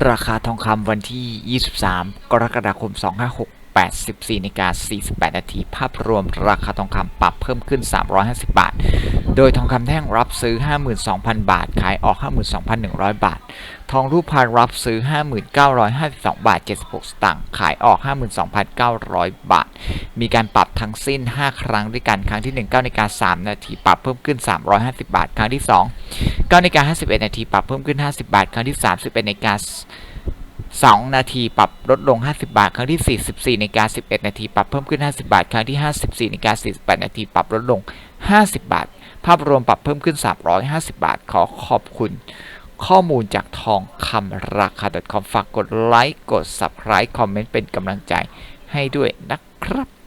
ราคาทองคำวันที่ 23 กรกฎาคม 256 84นาฬิกา48 นาที ภาพรวมราคาทองคำปรับเพิ่มขึ้น 350 บาท โดยทองคำแท่งรับซื้อ 52,000 บาท ขายออก 52,100 บาท ทองรูปพรรณรับซื้อ 5952 บาท 76 สตางค์ ขายออก 52,900 บาท มีการปรับทั้งสิ้น 5 ครั้งด้วยกัน ครั้งที่ 1 9นาฬิกา3นาที ปรับเพิ่มขึ้น 350 บาท ครั้งที่ 2 9นาฬิกา51 นาที ปรับเพิ่มขึ้น 50 บาท ครั้งที่ 31นาฬิกา2นาที ปรับลดลง 50 บาท ครั้งที่ 44นาฬิกา11 นาที ปรับเพิ่มขึ้น 50 บาท ครั้งที่ 54นาฬิกา48 นาที ปรับลดลง 50 บาท ภาพรวมปรับเพิ่มขึ้น 350 บาท ขอขอบคุณ ข้อมูลจากทองคำราคา .com ฝากกดไลค์ กด subscribe คอมเมนต์เป็นกำลังใจให้ด้วยนะครับ